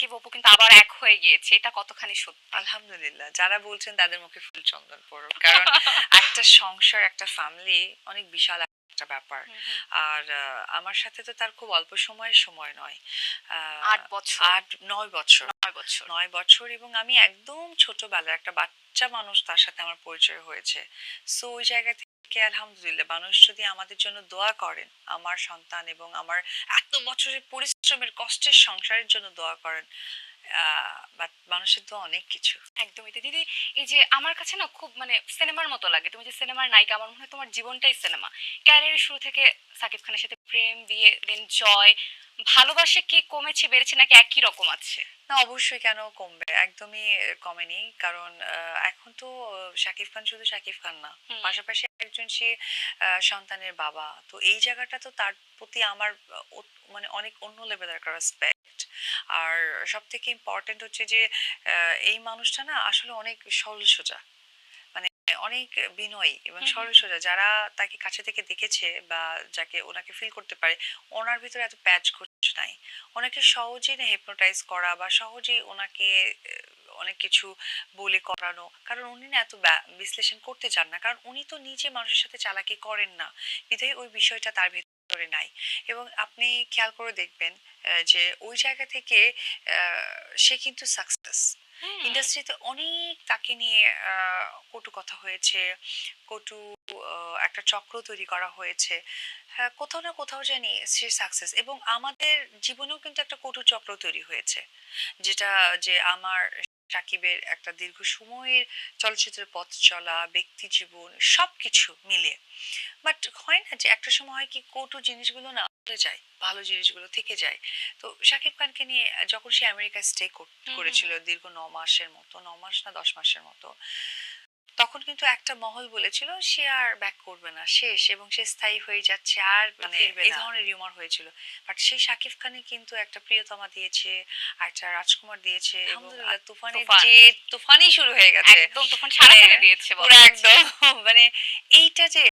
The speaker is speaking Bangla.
সাকিব অপু কিন্তু আবার এক হয়ে গিয়েছে। এটা কতখানি সত্যি? আলহামদুলিল্লাহ যারা বলছেন তাদের মুখে ফুল চন্দন পড়ুক। কারণ একটা সংসার একটা ফ্যামিলি অনেক বিশাল একটা ব্যাপার। আর আমার সাথে তো তার খুব অল্প সময়ের সময় নয়। আহ, আট বছর। আট নয় বছর। নয় বছর। নয় বছর এবং আমি একদম ছোটবেলার একটা বাচ্চা মানুষ তার সাথে আমার পরিচয় হয়েছে। সো ওই জায়গা থেকে আলহামদুলিল্লাহ? মানুষ যদি আমাদের জন্য দোয়া করেন আমার সন্তান এবং আমার এত বছরের পরিশ্রমের কষ্টের সংসারের জন্য দোয়া করেন বাট মানুষের দোয়া অনেক কিছু। একদমই তো দিদি এই যে আমার কাছে না খুব মানে সিনেমার মতো লাগে। তুমি যে সিনেমার নায়িকা আমার মনে হয় তোমার জীবনটাই সিনেমা। ক্যারিয়ারের শুরু থেকে সাকিব খানের সাথে প্রেম বিয়ে দেন জয় ভালোবাসা কি কমেছে বেড়েছে নাকি একই রকম আছে? না অবশ্যই কেন কমবে? একদমই কমেনি। কারণ এখন তো শাকিব খান শুধু শাকিব খান না। পাশাপাশি একজন সে সন্তানের বাবা। তো এই জায়গাটা তো তার প্রতি আমার মানে অনেক অন্য লেভেলের একটা রেসপেক্ট আর সব থেকে ইম্পর্টেন্ট হচ্ছে যে এই মানুষটা না আসলে অনেক সরল সোজা। মানে অনেক বিনয়ী এবং সরল সোজা। যারা তাকে কাছে থেকে দেখেছে বা যাকে ওনাকে ফিল করতে পারে ওনার ভিতরে এত প্যাচ ঘটছে নাই। ওনাকে সহজেই না হিপনোটাইজ করা বা সহজেই ওনাকে অনেক কিছু বলে করানো। কারণ উনি না এত বিশ্লেষণ করতে চান না। কারণ উনি তো নিজে মানুষের সাথে চালাকি করেন না। বিধায় ওই বিষয়টা তার ভিতরে নাই। এবং আপনি খেয়াল করে দেখবেন যে ওই জায়গা থেকে সে কিন্তু সাকসেস ইন্ডাস্ট্রিতে অনেক তাকে নিয়ে কটু কথা হয়েছে কটু একটা চক্র তৈরি করা হয়েছে। হ্যাঁ কোথাও না কোথাও জানি সে সাকসেস এবং আমাদের জীবনেও কিন্তু একটা কটু চক্র তৈরি হয়েছে। যেটা যে আমার সাকিবের একটা দীর্ঘ সময়ের চলচ্চিত্রের পথ চলা ব্যক্তি জীবন সব কিছু মিলে। বাট হয় না যে একটা সময় হয় কি কটু জিনিসগুলো না চলে যায় ভালো জিনিসগুলো থেকে যায়। তো শাকিব খানকে নিয়ে যখন সে আমেরিকা স্টে করেছিল দীর্ঘ ন মাসের মতো ন মাস না দশ মাসের মতো তখন কিন্তু একটা মহল বলেছিল সে আর ব্যাক করবে না শেষ। এবং সে স্থায়ী হয়ে যাচ্ছে আর মানে এই ধরনের রিউমার হয়েছিল। বাট সেই শাকিব খানে কিন্তু একটা প্রিয়তমা দিয়েছে আর একটা রাজকুমার দিয়েছে আলহামদুলিল্লাহ, তুফানের তুফান। যে তুফানই শুরু হয়ে গেছে। একদম তুফান সারা মানে দিয়েছে পুরো একদম। মানে এইটা যে